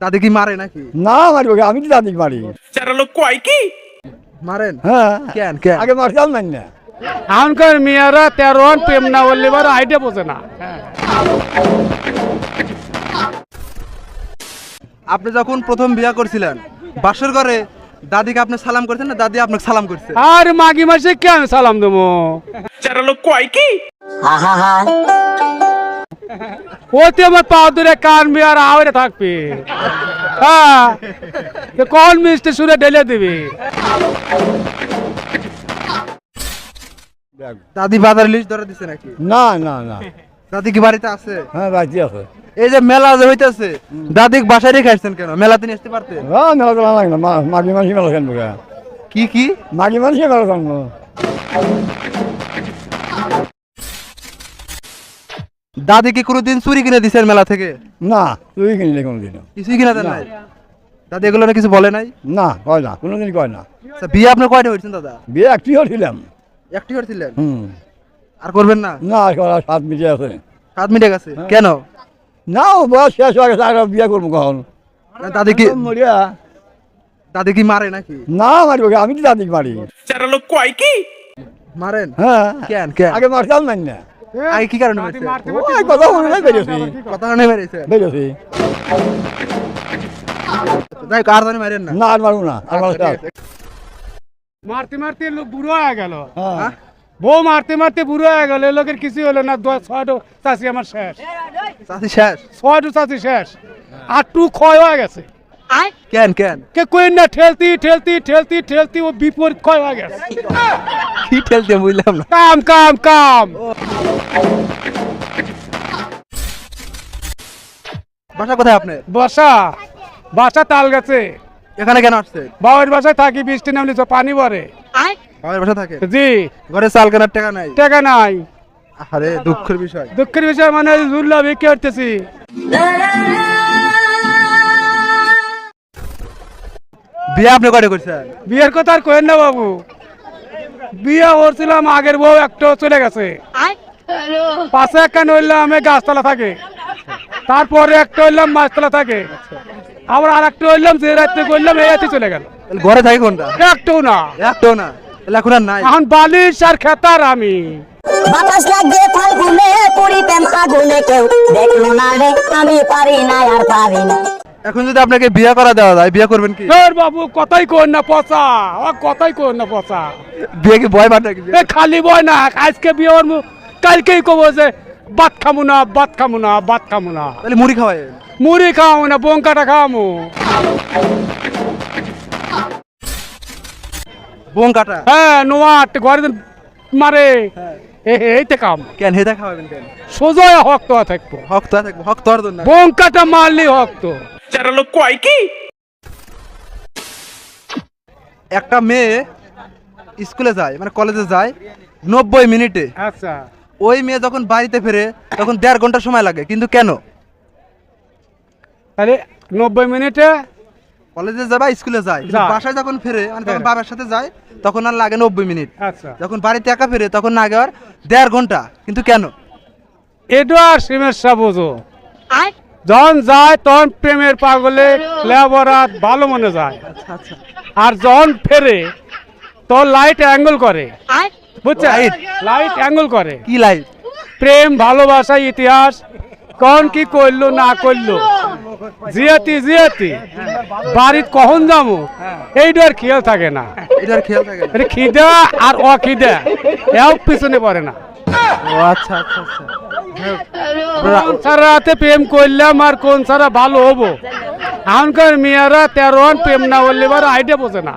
দাদি কি মারে নাকি? না মারিব কে? আমি তো দাদি মারি। মারেন? হ্যাঁ। কেন? কেন? আগে মারতাম না। মেয়েরা তেরো প্রেম না বললে এবার আইডিয়া বোঝে না। আপনি যখন প্রথম বিয়া করছিলেন বাসর ঘরে দাদিকে আপনি সালাম করছেন না দাদি আপনাকে সালাম করছে? আর মাগি মাসে কে আমি সালাম দেবো? ওতে আমার পা ধরে কানবি আর আওয়ারে থাকবি হ্যাঁ কোন মিষ্টি সুরে ঢেলে দিবি দাদি বাজার লিস্ট ধরে দিছে নাকি না না না দাদি কি বাড়িতে আছে হ্যাঁ বাড়তি আছে এই যে মেলা যে হইতেছে দাদি বাসায় রেখে আসছেন কেন মেলাতে নিয়ে আসতে পারতেন হ্যাঁ মেলা তো লাগে না মা- মাগি মানুষ মেলা কেন কি কি মাগি মানুষ মেলা কেন দাদি কি কোনোদিন চুরি কিনে দিছেন মেলা থেকে? না তুই কিনলে কোনোদিন কিছুই কিনে দেন নাই? দাদি এগুলো না কিছু বলে নাই? না কয় না কোনোদিন কয় না। আচ্ছা, বিয়ে আপনার কয়টা হয়েছেন দাদা? বিয়ে একটি হচ্ছিলাম একটি করছিলেন হুম। আর করবেন না? না করা সাত মিটে আছে। সাত মিনিটে গেছে? কেন? না ও বয়স শেষ হয়ে গেছে আর বিয়ে করব কখন? দাদি কি মরিয়া। দাদি কি মারে নাকি? না মারিব কে? আমি তো দাদি মারি। চারা লোক কয় কি? মারেন? হ্যাঁ। কেন কেন? আগে মারতাম নাই না আগে কি কারণে মারছে? ওই কথা মনে নাই বেরিয়েছি কথা কারণে মেরেছে বেরিয়েছি যাই জানি মারেন না। না আর মারবো না আর মারো আচ্ছা, মারতে মারতে লোক বুড়ো হয়ে গেল। হ্যাঁ। বউ মারতে মারতে বুড়ো হয়ে গেল এ লোকের কিছু হলো না। ছয়টো চাষি আমার শেষ। চাচি শেষ? ছয়টো চাষি শেষ। আর টু ক্ষয় হয়ে গেছে। কেন কেন? কে কই না ঠেলতি ঠেলতি ঠেলতি ঠেলতি ও বিপরীত হয়ে গেছে কি ঠেলতে বুঝলাম না। কাম কাম কাম। বাসা কোথায় আপনার? বসা বাসা তাল গেছে। এখানে কেন আসছে বাবার বাসায় থাকি বৃষ্টি নামলে তো পানি ভরে। আমার বাসা থাকে? জি। ঘরে চাল কেনার টাকা নাই? টাকা নাই। আরে দুঃখের বিষয়। দুঃখের বিষয় মানে জুল্লা বিক্রি করতেছি? বিয়ে আপনি কয়টা করছেন? বিয়ের কথা আর কইেন না বাবু। বিয়ে করছিলাম আগের বউ একটা চলে গেছে। পাশে একটা নইলাম আমি গাছতলা থাকে। তারপরে একটা হইলাম মাছতলা থাকে। আবার আর একটা হইলাম যে রাত্রে করলাম এই রাতে চলে গেল। ঘরে থাকে কোনটা? একটাও না। একটাও না। এখন আর নাই। এখন বালিশ আর খেতার আমি। বাতাস লাগে ফাল্গুনে পুরিতেম আগুনে কেউ। দেখল না রে আমি পারি না আর পারি না এখন যদি আপনাকে বিয়ে করা দেওয়া যায় বিয়ে করবেন কি? বাবু কথাই কর না পচা। ও কথাই কর না পচা। বিয়ে কি ভয় পান নাকি? এ খালি বয় না আজকে বিয়ে ওর মু- কালকেই কব যে ভাত খামু না ভাত খামু না ভাত খামু না। তাহলে মুড়ি খাওয়ায় মুড়ি খাওয়ামু না বঙ্কাটা খাওয়ামু বোন কাটা হ্যাঁ নোয়াট ঘরে দিন মারে। এ- এ- এইতে কাম। কেন হেতা খাওয়াবেন কেন? সোজা হক্ত থাকব। থাকব হক্ত আর না বঙ্কাটা মারলি হক্ত একটা মেয়ে স্কুলে যায় মানে কলেজে যায় নব্বই মিনিটে। আচ্ছা। ওই মেয়ে যখন বাড়িতে ফেরে তখন দেড় ঘণ্টা সময় লাগে। কিন্তু কেন? তাহলে নব্বই মিনিটে? কলেজে যায় বা স্কুলে যায় কিন্তু যায়। বাসায় যখন ফেরে মানে তখন ফেরে। বাবার সাথে যায় তখন আর লাগে নব্বই মিনিট। আচ্ছা। যখন বাড়িতে একা ফেরে তখন লাগে আর দেড় ঘণ্টা। কিন্তু কেন? এটা আর সমস্যা বোঝো যখন যায় তখন প্রেমের পাগলে লেবরাত ভালো মনে যায়। আচ্ছা আর যখন ফেরে তো লাইট অ্যাঙ্গেল করে। বুঝছে লাইট অ্যাঙ্গেল করে। কি লাইট প্রেম ভালোবাসা ইতিহাস কোন কি করল না করল। জিয়াতি জিয়াতি। বাড়িত কখন যাব? এইটা আর খেয়াল থাকে না। এটার খেয়াল থাকে না। এটা খিদা আর অখিদা। এও পিছনে পড়ে না। ও আচ্ছা আচ্ছা আচ্ছা। কোন ছাড়াতে প্রেম করলাম আর কোন ছাড়া ভালো হব? এখনকার মেয়েরা তেরো প্রেম না বললে এবার আইডিয়া বোঝে না।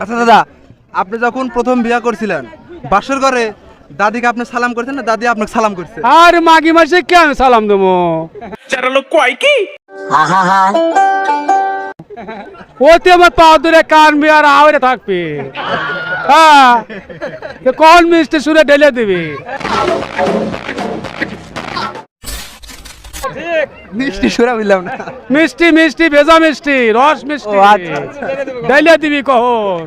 আচ্ছা দাদা আপনি যখন প্রথম বিয়া করছিলেন বাসর ঘরে দাদিকে আপনি সালাম করছেন না দাদি আপনাকে সালাম করছে? আর মাগি মাসে কে আমি সালাম দেবো? হা হা হা ওতে আমার পা ধরে কানবি আর আওয়ারে থাকবি। হ্যাঁ। তো কোন মিষ্টি সুরে ঢেলে দিবি? মিষ্টি সুরা বুঝলাম না। মিষ্টি মিষ্টি ভেজা মিষ্টি রস মিষ্টি। আচ্ছা আচ্ছা। ঢেলে দিবি কখন?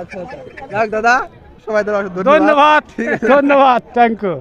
আচ্ছা আচ্ছা। দাদা সবাই ধন্যবাদ। ধন্যবাদ থ্যাংক ইউ